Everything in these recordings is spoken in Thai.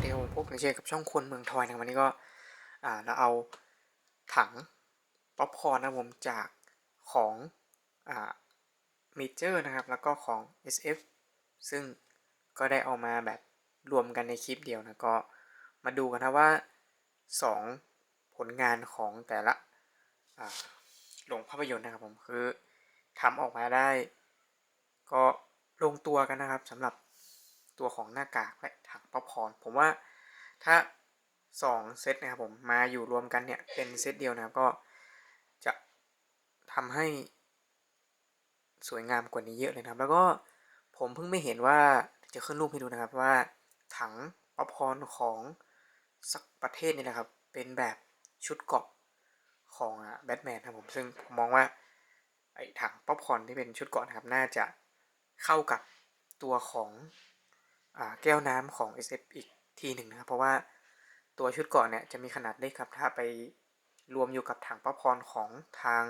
สดีครับผมพบกันเช่นกับช่องคนเมืองทอยนะวันนี้ก็อ่าเราเอาถังป๊อปคอร์นนะผมจากของอ่าเมเจอร์นะครับ แล้วก็ของ SF ซึ่งก็ได้เอามาแบบรวมกันในคลิปเดียวนะก็มาดูกันนะว่า 2 ผลงานของแต่ละอ่าโรงภาพยนตร์นะครับผมคือทำออกมาได้ ก็ลงตัวกันนะครับสำหรับ ตัวของหน้ากากและถังป๊อปคอร์นผมว่าถ้า 2 เซตนะครับผมมาอยู่รวมกันเนี่ยเป็นเซตเดียวนะครับก็จะทำให้สวยงามกว่านี้เยอะเลยนะครับ แล้วก็ผมเพิ่งไม่เห็นว่าจะขึ้นรูปให้ดูนะครับว่าถังป๊อปคอร์นของสักประเทศนี่นะครับ เป็นแบบชุดเกราะของแบทแมนครับผมซึ่งผมมองว่าไอ้ถังป๊อปคอร์นที่เป็นชุดเกราะนะครับน่าจะเข้ากับตัวของ แก้วน้ำของ SF อีกทีหนึ่งนะครับ เพราะว่าตัวชุดกราะเนี่ยจะมีขนาดเล็กครับ ถ้าไปรวมอยู่กับถังป๊อปคอนของทาง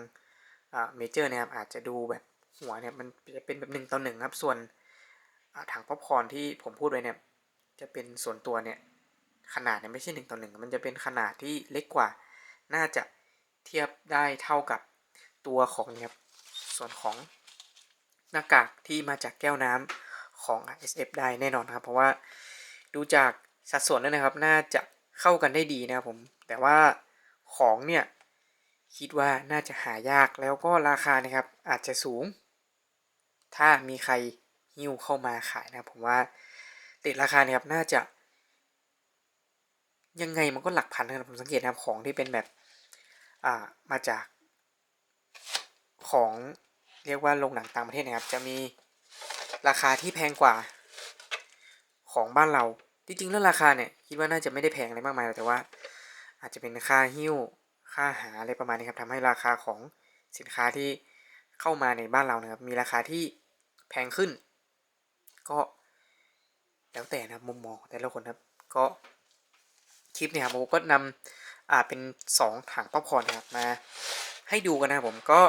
เมเจอร์เนี่ยครับอาจจะดูแบบหัวเนี่ยมันจะเป็นแบบหนึ่งต่อหนึ่งครับ ส่วนถังป๊อปคอนที่ผมพูดไว้เนี่ยจะเป็นส่วนตัวเนี่ยขนาดเนี่ยไม่ใช่หนึ่งต่อหนึ่งมันจะเป็นขนาดที่เล็กกว่า น่าจะเทียบได้เท่ากับตัวของเนี่ยส่วนของหน้ากากที่มาจากแก้วน้ำ ของ SF ได้แน่นอนครับ เพราะว่าดูจากสัดส่วนแล้วนะครับ น่าจะเข้ากันได้ดีนะครับผม แต่ว่าของเนี่ยคิดว่าน่าจะหายากแล้วก็ราคานะครับ อาจจะสูง ถ้ามีใครหิ้วเข้ามาขายนะครับผมว่าติดราคาเนี่ยครับน่าจะ ยังไงมันก็หลักพันนะครับผมสังเกตนะครับของที่เป็นแบบอ่ามาจากของเรียกว่าโรงหนังต่างประเทศนะครับ จะมี ราคาที่แพงกว่าของบ้านเรา จริงๆแล้วราคาเนี่ย คิดว่าน่าจะไม่ได้แพงอะไรมากมายหรอกแต่ว่า อาจจะเป็นค่าหิ้ว ค่าหาอะไรประมาณนี้ครับทำให้ราคาของสินค้าที่เข้ามาในบ้านเรานะครับ มีราคาที่แพงขึ้น ก็แล้วแต่นะมุมมองแต่ละคนครับ ก็คลิปเนี่ยครับผมก็นำอ่าเป็น2ถังป๊อปคอร์นนะครับมาให้ดูกันนะครับผมก็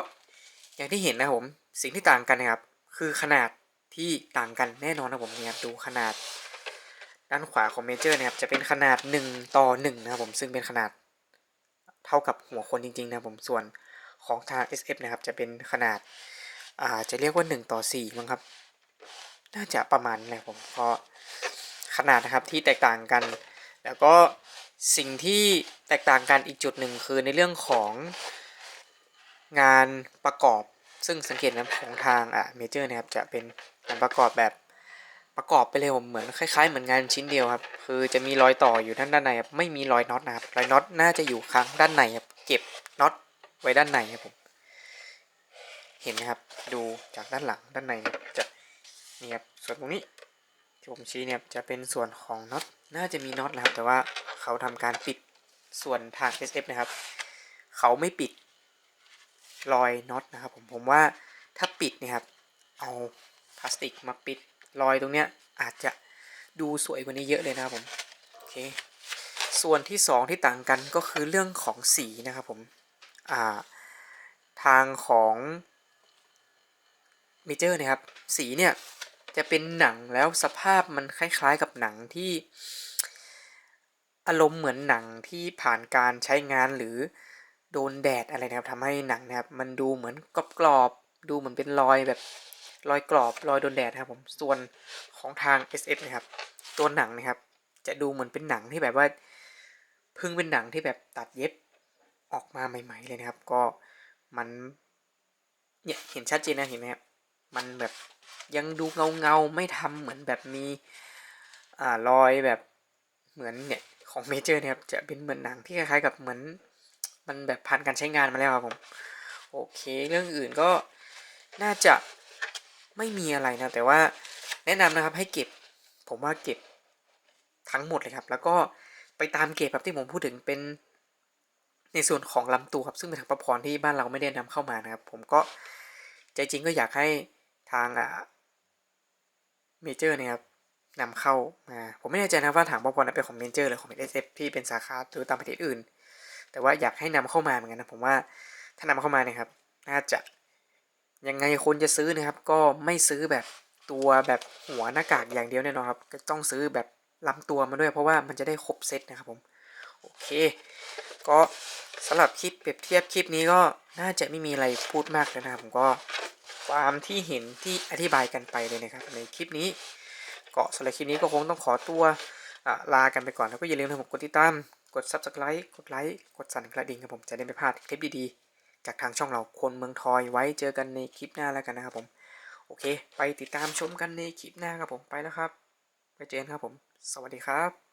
อย่างที่เห็นนะครับผมสิ่งที่ต่างกันนะครับ คือขนาด ที่ต่างกันแน่นอนนะผมเนี่ยดูขนาด ด้านขวาของเมเจอร์นะครับจะเป็นขนาด 1 ต่อ1นะครับผมซึ่งเป็นขนาดเท่ากับหัวคนจริง ๆ นะผมส่วนของทาง SF นะครับจะเป็นขนาดอ่าจะเรียกว่า 1 ต่อ4มั้งครับ น่าจะประมาณนี้ผมก็ขนาดนะครับที่แตกต่างกัน แล้วก็สิ่งที่แตกต่างกันอีกจุดหนึ่งคือในเรื่องของงานประกอบ ซึ่งสังเกตนะของทางอะเมเจอร์นะครับจะเป็นงานประกอบแบบประกอบไปเลยผมเหมือนคล้ายๆ เหมือนงานชิ้นเดียวครับ คือจะมีรอยต่ออยู่ด้านด้านในครับไม่มีรอยน็อตนะครับรอยน็อตน่าจะอยู่ข้างด้านในครับเก็บน็อตไว้ด้านในครับผมเห็นไหมครับดูจากด้านหลังด้านในจะนี่ครับส่วนตรงนี้ที่ผมชี้เนี่ยจะเป็นส่วนของน็อตน่าจะมีน็อตนะครับ แต่ว่าเขาทำการปิดส่วนทาง SF นะครับ เขาไม่ปิด รอยน็อตนะครับผมผมว่าถ้าปิดเนี่ยครับเอาพลาสติกมาปิดรอยตรงเนี้ยอาจจะดูสวยกว่านี้เยอะเลยนะครับผมโอเคส่วนที่ 2 ที่ต่างกันก็คือเรื่องของสีนะครับผมอ่าทางของเมเจอร์เนี่ยครับสีเนี่ยจะเป็นหนังแล้วสภาพมันคล้ายๆกับหนังที่อารมณ์เหมือนหนังที่ผ่านการใช้งานหรือ โดนแดดอะไรนะครับทำให้หนังนะครับ มันดูเหมือนกรอบๆดูเหมือนเป็นรอยแบบรอยกรอบรอยโดนแดดนะครับผมส่วนของทาง SF นะครับ ตัวหนังนะครับ จะดูเหมือนเป็นหนังที่แบบว่าเพิ่งเป็นหนังที่แบบตัดเย็บออกมาใหม่ ๆ เลยนะครับ ก็มันเนี่ยเห็นชัดเจนนะเห็นไหมครับมันแบบยังดูเงาเงาๆไม่ทำเหมือนแบบมีอ่ารอยแบบเหมือนเนี่ยของเมเจอร์นะครับจะเป็นเหมือนหนังที่คล้ายๆกับเหมือน มันแบบผ่านการใช้งานมาแล้วครับผม โอเค เรื่องอื่นก็น่าจะไม่มีอะไรนะ แต่ว่าแนะนำนะครับให้เก็บ ผมว่าเก็บทั้งหมดเลยครับ แล้วก็ไปตามเก็บครับที่ผมพูดถึงเป็นในส่วนของลำตัวครับ ซึ่งเป็นถังประพรที่บ้านเราไม่ได้นำเข้ามานะครับ ผมก็ใจจริงก็อยากให้ทางอ่าเมเจอร์เนี่ยครับนำเข้ามาผมไม่แน่ใจนะว่าถังประพรเป็นของเมเจอร์หรือของเอสเอฟที่เป็นสาขาหรือตามประเทศอื่น แต่ว่าอยากให้นำเข้ามาเหมือนกันนะผมว่าถ้านำเข้ามาเนี่ยครับ น่าจะยังไงคนจะซื้อนะครับ ก็ไม่ซื้อแบบตัวแบบหัวหน้ากากอย่างเดียวแน่นอนครับก็ต้องซื้อแบบลำตัวมาด้วย เพราะว่ามันจะได้ครบเซตนะครับผมโอเค ก็สำหรับคลิปเปรียบเทียบคลิปนี้ก็น่าจะไม่มีอะไรพูดมากแล้วนะครับผมก็ความที่เห็นที่อธิบายกันไปเลยนะครับ ในคลิปนี้ก็สำหรับคลิปนี้ก็คงต้องขอตัวลากันไปก่อนแล้วก็อย่าลืมนะครับกดติดตาม กด subscribe กดไลค์กดสั่นกระดิ่งครับผมจะได้ไม่พลาดคลิปดีๆ จากทางช่องเราคนเมืองทอยไว้เจอกันในคลิปหน้าแล้วกันนะครับผม โอเค ไปติดตามชมกันในคลิปหน้าครับผมไปแล้วครับ ไปเจอกันครับผม สวัสดีครับ